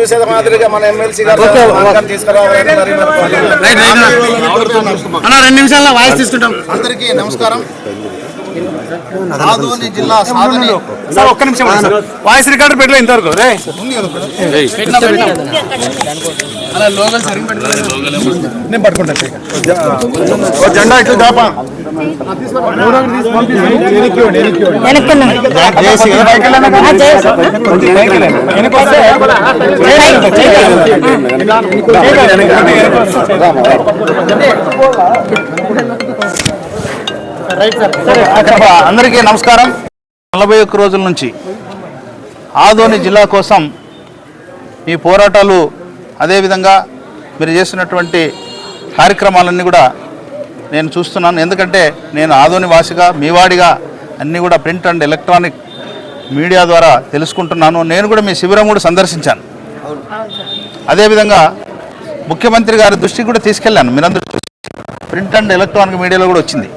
చూసేది మాదిరిగా మన ఎమ్మెల్సీ గారు తీసుకురావాలని రెండు నిమిషాల్లో వాయిస్ తీసుకుంటాం. అందరికీ నమస్కారం. ఆదోని జిల్లా సాధన. సార్ ఒక్క నిమిషం వాయిస్ రికార్డర్ పెట్టలే ఇంతవరకు రే. నేను పట్టుకుంటాను జెండా ఇట్లా దాపా. జయశ్రీ. అందరికీ నమస్కారం. నలభై ఒక్క రోజుల నుంచి ఆదోని జిల్లా కోసం మీ పోరాటాలు అదేవిధంగా మీరు చేస్తున్నటువంటి కార్యక్రమాలన్నీ కూడా నేను చూస్తున్నాను. ఎందుకంటే నేను ఆదోని వాసిగా మీవాడిగా అన్నీ కూడా ప్రింట్ అండ్ ఎలక్ట్రానిక్ మీడియా ద్వారా తెలుసుకుంటున్నాను. నేను కూడా మీ శిబిరం కూడా సందర్శించాను. అదేవిధంగా ముఖ్యమంత్రి గారి దృష్టికి కూడా తీసుకెళ్ళాను. మీరందరూ ప్రింట్ అండ్ ఎలక్ట్రానిక్ మీడియాలో కూడా వచ్చింది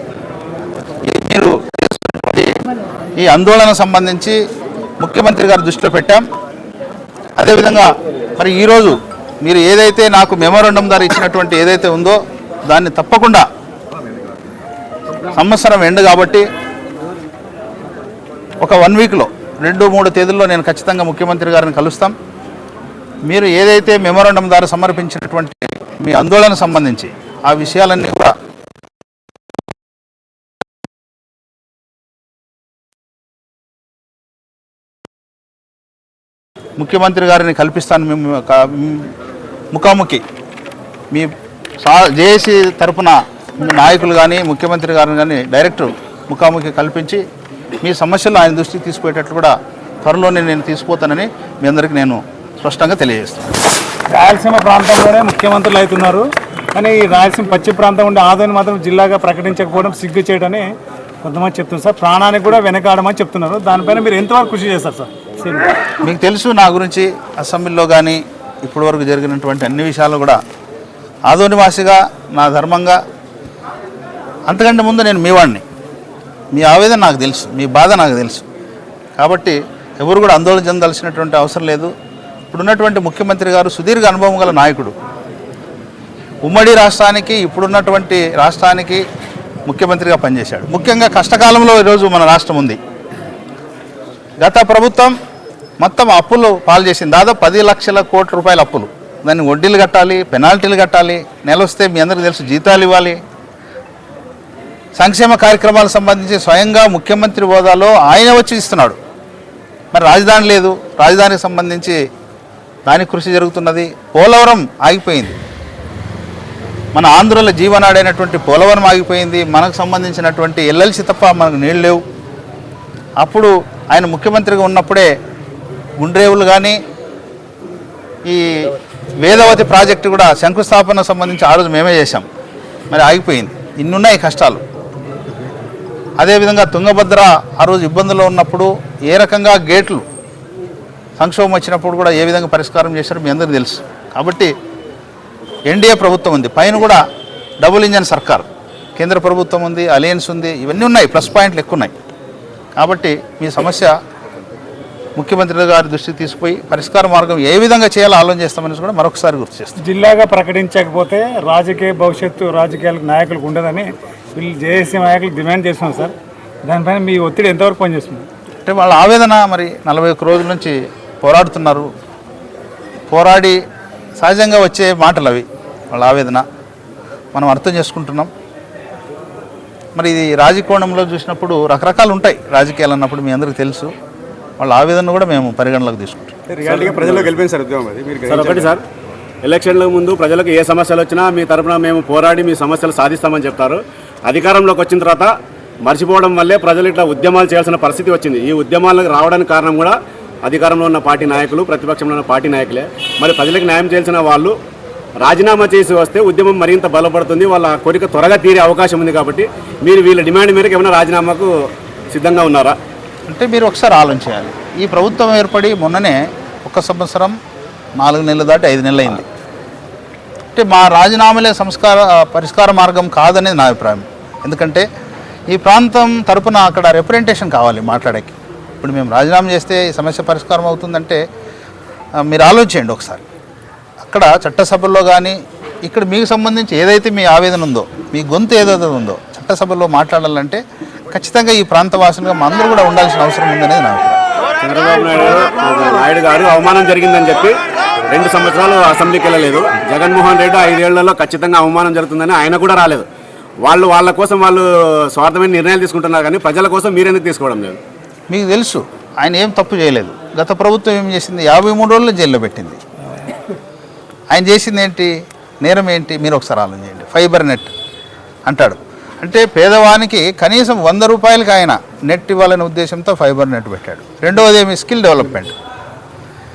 మీరు ఈ ఆందోళన సంబంధించి ముఖ్యమంత్రి గారు దృష్టిలో పెట్టాం. అదేవిధంగా మరి ఈరోజు మీరు ఏదైతే నాకు మెమోరండం ద్వారా ఇచ్చినటువంటి ఏదైతే ఉందో దాన్ని తప్పకుండా సంవత్సరం ఎండ్ కాబట్టి ఒక వన్ వీక్లో రెండు మూడు తేదీల్లో నేను ఖచ్చితంగా ముఖ్యమంత్రి గారిని కలుస్తాం. మీరు ఏదైతే మెమోరండం ద్వారా సమర్పించినటువంటి మీ ఆందోళన సంబంధించి ఆ విషయాలన్నీ ముఖ్యమంత్రి గారిని కల్పిస్తాను మేము ముఖాముఖి. మీ సా జేఏసీ తరపున నాయకులు కానీ ముఖ్యమంత్రి గారిని కానీ డైరెక్ట్ ముఖాముఖి కల్పించి మీ సమస్యలు ఆయన దృష్టికి తీసుకుపోయేటట్లు కూడా త్వరలోనే నేను తీసుకుపోతానని మీ అందరికీ నేను స్పష్టంగా తెలియజేస్తాను. రాయలసీమ ప్రాంతంలోనే ముఖ్యమంత్రులు అవుతున్నారు. కానీ ఈ రాయలసీమ పశ్చిమ ప్రాంతం ఉండే ఆదాయం మాత్రం జిల్లాగా ప్రకటించకపోవడం సిగ్గు చేయడని కొంతమంది చెప్తున్నారు సార్. ప్రాణానికి కూడా వెనకాడమని చెప్తున్నారు. దానిపైన మీరు ఎంతవరకు కృషి చేస్తారు సార్? మీకు తెలుసు నా గురించి అసెంబ్లీలో కానీ ఇప్పటి వరకు జరిగినటువంటి అన్ని విషయాలు కూడా. ఆదోనివాసిగా నా ధర్మంగా. అంతకంటే ముందు నేను మీ వాడిని మీ ఆవేదన నాకు తెలుసు మీ బాధ నాకు తెలుసు. కాబట్టి ఎవరు కూడా ఆందోళన చెందాల్సినటువంటి అవసరం లేదు. ఇప్పుడున్నటువంటి ముఖ్యమంత్రి గారు సుదీర్ఘ అనుభవం గల నాయకుడు. ఉమ్మడి రాష్ట్రానికి ఇప్పుడున్నటువంటి రాష్ట్రానికి ముఖ్యమంత్రిగా పనిచేశాడు. ముఖ్యంగా కష్టకాలంలో ఈరోజు మన రాష్ట్రం ఉంది. గత ప్రభుత్వం మొత్తం అప్పులు పాలు చేసింది. దాదాపు పది లక్షల కోట్ల రూపాయల అప్పులు. దాన్ని వడ్డీలు కట్టాలి పెనాల్టీలు కట్టాలి. నెల వస్తే మీ అందరికీ తెలుసు జీతాలు ఇవ్వాలి. సంక్షేమ కార్యక్రమాలకు సంబంధించి స్వయంగా ముఖ్యమంత్రి హోదాలో ఆయన వచ్చి ఇస్తున్నాడు. మరి రాజధాని లేదు. రాజధానికి సంబంధించి దాని కృషి జరుగుతున్నది. పోలవరం ఆగిపోయింది. మన ఆంధ్రుల జీవనాడైనటువంటి పోలవరం ఆగిపోయింది. మనకు సంబంధించినటువంటి ఎల్ఎల్సి తప్ప మనకు నీళ్ళు లేవు. అప్పుడు ఆయన ముఖ్యమంత్రిగా ఉన్నప్పుడే గుండ్రేవులు కానీ ఈ వేదవతి ప్రాజెక్టు కూడా శంకుస్థాపన సంబంధించి ఆ రోజు మేమే చేశాం. మరి ఆగిపోయింది. ఇన్నున్నాయి కష్టాలు. అదేవిధంగా తుంగభద్ర ఆ రోజు ఇబ్బందుల్లో ఉన్నప్పుడు ఏ రకంగా గేట్లు సంక్షోభం వచ్చినప్పుడు కూడా ఏ విధంగా పరిష్కారం చేశారో మీ అందరికీ తెలుసు. కాబట్టి ఎన్డీఏ ప్రభుత్వం ఉంది. పైన కూడా డబుల్ ఇంజన్ సర్కార్. కేంద్ర ప్రభుత్వం ఉంది అలయన్స్ ఉంది ఇవన్నీ ఉన్నాయి. ప్లస్ పాయింట్లు ఎక్కువ ఉన్నాయి. కాబట్టి మీ సమస్య ముఖ్యమంత్రి గారి దృష్టికి తీసుకుపోయి పరిష్కార మార్గం ఏ విధంగా చేయాలో ఆలోచన చేస్తామని కూడా మరొకసారి గుర్తు చేస్తాం. జిల్లాగా ప్రకటించకపోతే రాజకీయ భవిష్యత్తు రాజకీయాలకు నాయకులకు ఉండదని వీళ్ళు జేఏసీ నాయకులు డిమాండ్ చేస్తున్నారు సార్. దానిపైన మీ ఒత్తిడి ఎంతవరకు పనిచేస్తుంది? అంటే వాళ్ళ ఆవేదన మరి నలభై ఒక్క రోజుల నుంచి పోరాడుతున్నారు. పోరాడి సహజంగా వచ్చే మాటలు అవి వాళ్ళ ఆవేదన. మనం అర్థం చేసుకుంటున్నాం. మరి ఇది రాజకోణంలో చూసినప్పుడు రకరకాలు ఉంటాయి రాజకీయాలు అన్నప్పుడు మీ అందరికీ తెలుసు. వాళ్ళ ఆవేదన కూడా మేము పరిగణలోకి తీసుకుంటాం. రియాలిటీగా సార్ అది. సార్ ఒకటి సార్ ఎలక్షన్ల ముందు ప్రజలకు ఏ సమస్యలు వచ్చినా మీ తరపున మేము పోరాడి మీ సమస్యలు సాధిస్తామని చెప్తారు. అధికారంలోకి వచ్చిన తర్వాత మర్చిపోవడం వల్లే ప్రజలు ఇట్లా ఉద్యమాలు చేయాల్సిన పరిస్థితి వచ్చింది. ఈ ఉద్యమాలకు రావడానికి కారణం కూడా అధికారంలో ఉన్న పార్టీ నాయకులు ప్రతిపక్షంలో ఉన్న పార్టీ నాయకులే. మరి ప్రజలకు న్యాయం చేయాల్సిన వాళ్ళు రాజీనామా చేసి వస్తే ఉద్యమం మరింత బలపడుతుంది వాళ్ళ కోరిక త్వరగా తీరే అవకాశం ఉంది కాబట్టి మీరు వీళ్ళ డిమాండ్ మేరకు ఏమైనా రాజీనామాకు సిద్ధంగా ఉన్నారా? అంటే మీరు ఒకసారి ఆలోచించాలి. ఈ ప్రభుత్వం ఏర్పడి మొన్ననే ఒక సంవత్సరం నాలుగు నెలలు దాటి ఐదు నెలలు అయింది. అంటే మా రాజీనామాలే సంస్కార పరిష్కార మార్గం కాదనేది నా అభిప్రాయం. ఎందుకంటే ఈ ప్రాంతం తరపున అక్కడ రిప్రజెంటేషన్ కావాలి మాట్లాడేకి. ఇప్పుడు మేము రాజీనామా చేస్తే ఈ సమస్య పరిష్కారం అవుతుందంటే మీరు ఆలోచించండి ఒకసారి. అక్కడ చట్టసభల్లో కానీ ఇక్కడ మీకు సంబంధించి ఏదైతే మీ ఆవేదన ఉందో మీ గొంతు ఏదైతే ఉందో చట్టసభల్లో మాట్లాడాలంటే ఖచ్చితంగా ఈ ప్రాంత వాసులుగా మా అందరూ కూడా ఉండాల్సిన అవసరం ఉందనేది నా అభిప్రాయం. చంద్రబాబు నాయుడు నాయుడు గారు అవమానం జరిగిందని చెప్పి రెండు సంవత్సరాలు అసెంబ్లీకి వెళ్ళలేదు. జగన్మోహన్ రెడ్డి ఐదేళ్ళలో ఖచ్చితంగా అవమానం జరుగుతుందని ఆయన కూడా రాలేదు. వాళ్ళు వాళ్ళ కోసం వాళ్ళు స్వార్థమైన నిర్ణయాలు తీసుకుంటున్నారు కానీ ప్రజల కోసం మీరెందుకు తీసుకోవడం లేదు? మీకు తెలుసు ఆయన ఏం తప్పు చేయలేదు. గత ప్రభుత్వం ఏం చేసింది? యాభై మూడు రోజులు జైల్లో పెట్టింది. ఆయన చేసింది ఏంటి నేరం ఏంటి? మీరు ఒకసారి ఆలోచన చేయండి. ఫైబర్ నెట్ అంటాడు. అంటే పేదవానికి కనీసం వంద రూపాయలకి ఆయన నెట్ ఇవ్వాలనే ఉద్దేశంతో ఫైబర్ నెట్ పెట్టాడు. రెండవది ఏమి? Skill development.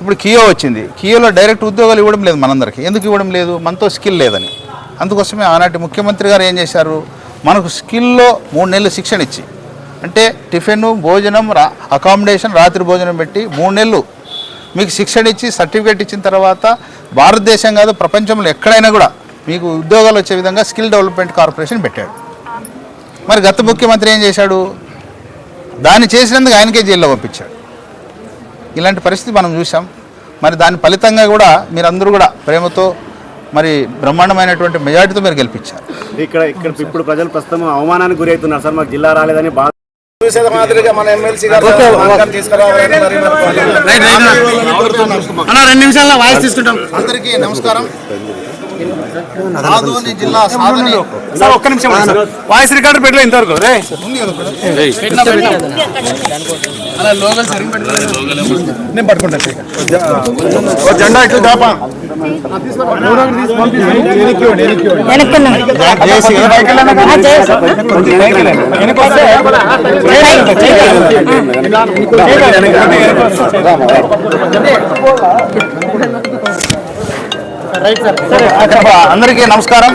ఇప్పుడు కియో వచ్చింది. కియోలో డైరెక్ట్ ఉద్యోగాలు ఇవ్వడం లేదు మనందరికీ. ఎందుకు ఇవ్వడం లేదు? మనతో స్కిల్ లేదని. అందుకోసమే ఆనాటి ముఖ్యమంత్రి గారు ఏం చేశారు? మనకు స్కిల్లో మూడు నెలలు శిక్షణ ఇచ్చి అంటే టిఫిన్ భోజనం రా అకామిడేషన్ రాత్రి భోజనం పెట్టి మూడు నెలలు మీకు శిక్షణ ఇచ్చి సర్టిఫికేట్ ఇచ్చిన తర్వాత భారతదేశం కాదు ప్రపంచంలో ఎక్కడైనా కూడా మీకు ఉద్యోగాలు వచ్చే విధంగా స్కిల్ డెవలప్మెంట్ కార్పొరేషన్ పెట్టాడు. మరి గత ముఖ్యమంత్రి ఏం చేశాడు? దాన్ని చేసినందుకు ఆయనకే జైల్లో పంపించాడు. ఇలాంటి పరిస్థితి మనం చూసాం మరి దాని ఫలితంగా కూడా మీరందరూ కూడా ప్రేమతో మరి బ్రహ్మాండమైనటువంటి మెజార్టీతో మీరు గెలిపించారు. ఇక్కడ ఇక్కడ ఇప్పుడు ప్రజలు ప్రస్తుతం అవమానానికి గురి అవుతున్నారు సార్. మాకు జిల్లా రాలేదని చూసేద మాదిరిగా మన ఎమ్మెల్సీ గారు తీసుకురావాలని మరి అందరికీ నమస్కారం. ఆదోని జిల్లా సాధన సార్ ఒక్క నిమిషం వాయిస్ రికార్డు పెట్టలే ఇంతవరకు. రే నేను పట్టుకుంటాను జెండా ఇట్లా దాపా. అందరికీ నమస్కారం.